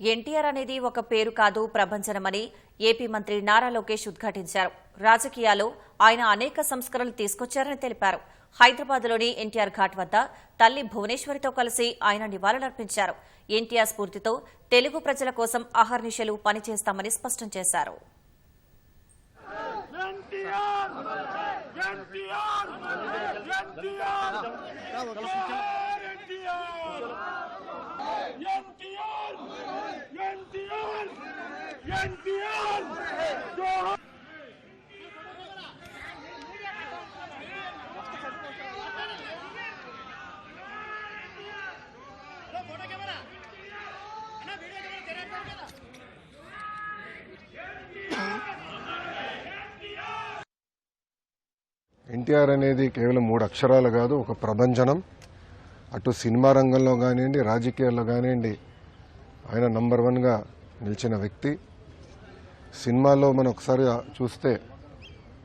ఎన్టీఆర్ అనేది ఒక పేరు కాదు ప్రభంజనమని ఏపీ మంత్రి నారా లోకేష్ ఉద్ఘాటించారు. రాజకీయాల్లో ఆయన అనేక సంస్కరణలు తీసుకొచ్చారని తెలిపారు. హైదరాబాద్లోని ఎన్టీఆర్ ఘాట్ వద్ద తల్లి భువనేశ్వరితో కలిసి ఆయన నివాళులర్పించారు. ఎన్టీఆర్ స్ఫూర్తితో తెలుగు ప్రజల కోసం అహర్నిశలు పనిచేస్తామని స్పష్టం చేశారు. ఎన్టీఆర్! ఎన్టీఆర్! ఎన్టీఆర్! ఎన్టీఆర్ ఎన్టీఆర్ ఎన్టీఆర్ అనేది కేవలం మూడు అక్షరాలు కాదు ఒక ప్రభంజనం. అటు సినిమా రంగంలో కానివ్వండి రాజకీయాల్లో కానివ్వండి ఆయన నంబర్ వన్గా నిలిచిన వ్యక్తి. సినిమాలో మనం ఒకసారి చూస్తే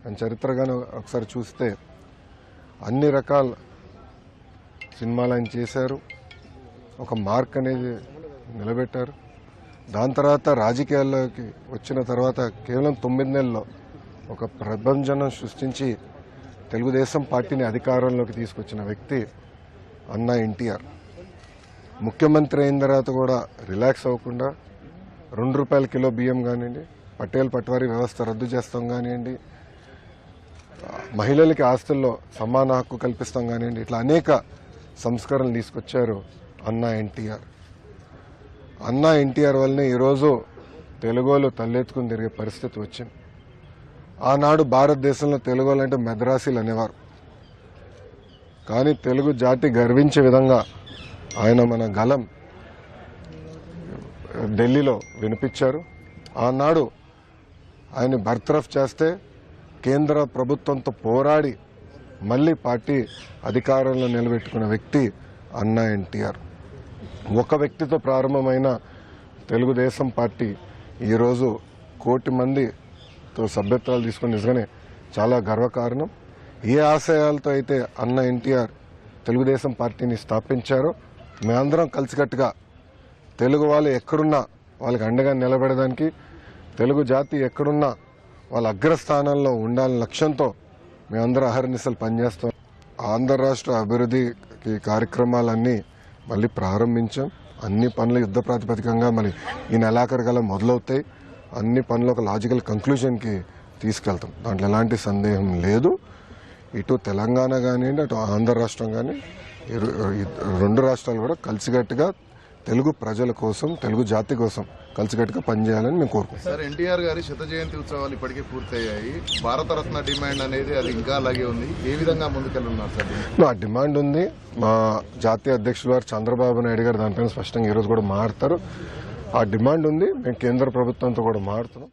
ఆయన చరిత్రగాను ఒకసారి చూస్తే అన్ని రకాల సినిమాలు ఆయన చేశారు. ఒక మార్క్ అనేది నిలబెట్టారు. దాని తర్వాత రాజకీయాల్లోకి వచ్చిన తర్వాత కేవలం తొమ్మిది నెలల్లో ఒక ప్రభంజనం సృష్టించి తెలుగుదేశం పార్టీని అధికారంలోకి తీసుకొచ్చిన వ్యక్తి అన్న ఎన్టీఆర్. ముఖ్యమంత్రి అయిన తర్వాత కూడా రిలాక్స్ అవ్వకుండా రెండు రూపాయల కిలో బియ్యం కానివ్వండి పటేల్ పట్వారీ వ్యవస్థ రద్దు చేస్తాం కానివ్వండి మహిళలకి ఆస్తుల్లో సమాన హక్కు కల్పిస్తాం కానివ్వండి ఇట్లా అనేక సంస్కరణలు తీసుకొచ్చారు అన్నా ఎన్టీఆర్. అన్నా ఎన్టీఆర్ వల్లనే ఈరోజు తెలుగులో తలెత్తుకుని తిరిగే పరిస్థితి వచ్చింది. ఆనాడు భారతదేశంలో తెలుగులు అంటే మెద్రాసీలు అనేవారు. కానీ తెలుగు జాతి గర్వించే విధంగా ఆయన మన గలం ఢిల్లీలో వినిపించారు. ఆనాడు ఆయన బర్తరఫ్ చేస్తే కేంద్ర ప్రభుత్వంతో పోరాడి మళ్ళీ పార్టీ అధికారంలో నిలబెట్టుకున్న వ్యక్తి అన్నా ఎన్టీఆర్. ఒక వ్యక్తితో ప్రారంభమైన తెలుగుదేశం పార్టీ ఈరోజు కోటి మందితో సభ్యత్వాలు తీసుకుని నిజంగానే చాలా గర్వకారణం. ఏ ఆశయాలతో అయితే అన్న ఎన్టీఆర్ తెలుగుదేశం పార్టీని స్థాపించారో మేమందరం కలిసికట్టుగా తెలుగు వాళ్ళు ఎక్కడున్నా వాళ్ళకి అండగా నిలబడడానికి తెలుగు జాతి ఎక్కడున్నా వాళ్ళ అగ్రస్థానంలో ఉండాలనే లక్ష్యంతో మేమందరం అహర్నిశలు పనిచేస్తాం. ఆంధ్ర రాష్ట్ర అభివృద్ధికి కార్యక్రమాలన్నీ మళ్ళీ ప్రారంభించాం. అన్ని పనులు యుద్ధ ప్రాతిపదికంగా మరి ఈ నెలాఖరుగల మొదలవుతాయి. అన్ని పనులు ఒక లాజికల్ కంక్లూషన్కి తీసుకెళ్తాం. దాంట్లో ఎలాంటి సందేహం లేదు. ఇటు తెలంగాణ కానివ్వండి అటు ఆంధ్ర రాష్ట్రం కానీ రెండు రాష్ట్రాలు కూడా కలిసికట్టుగా తెలుగు ప్రజల కోసం తెలుగు జాతి కోసం కలిసికట్టుగా పనిచేయాలని మేము కోరుకుంటున్నాం. సార్ ఎన్టీఆర్ గారి శత జయంతి ఉత్సవాలు ఇప్పటికే పూర్తయ్యాయి. భారతరత్న డిమాండ్ అనేది అది ఇంకా అలాగే ఉంది. ఏ విధంగా ముందుకెళ్ళున్నారు సార్? ఆ డిమాండ్ ఉంది. మా జాతీయ అధ్యక్షులు వారు చంద్రబాబు నాయుడు గారు దానిపైన స్పష్టంగా ఈరోజు కూడా మారుతారు. ఆ డిమాండ్ ఉంది. మేము కేంద్ర ప్రభుత్వంతో కూడా మారుతున్నాం.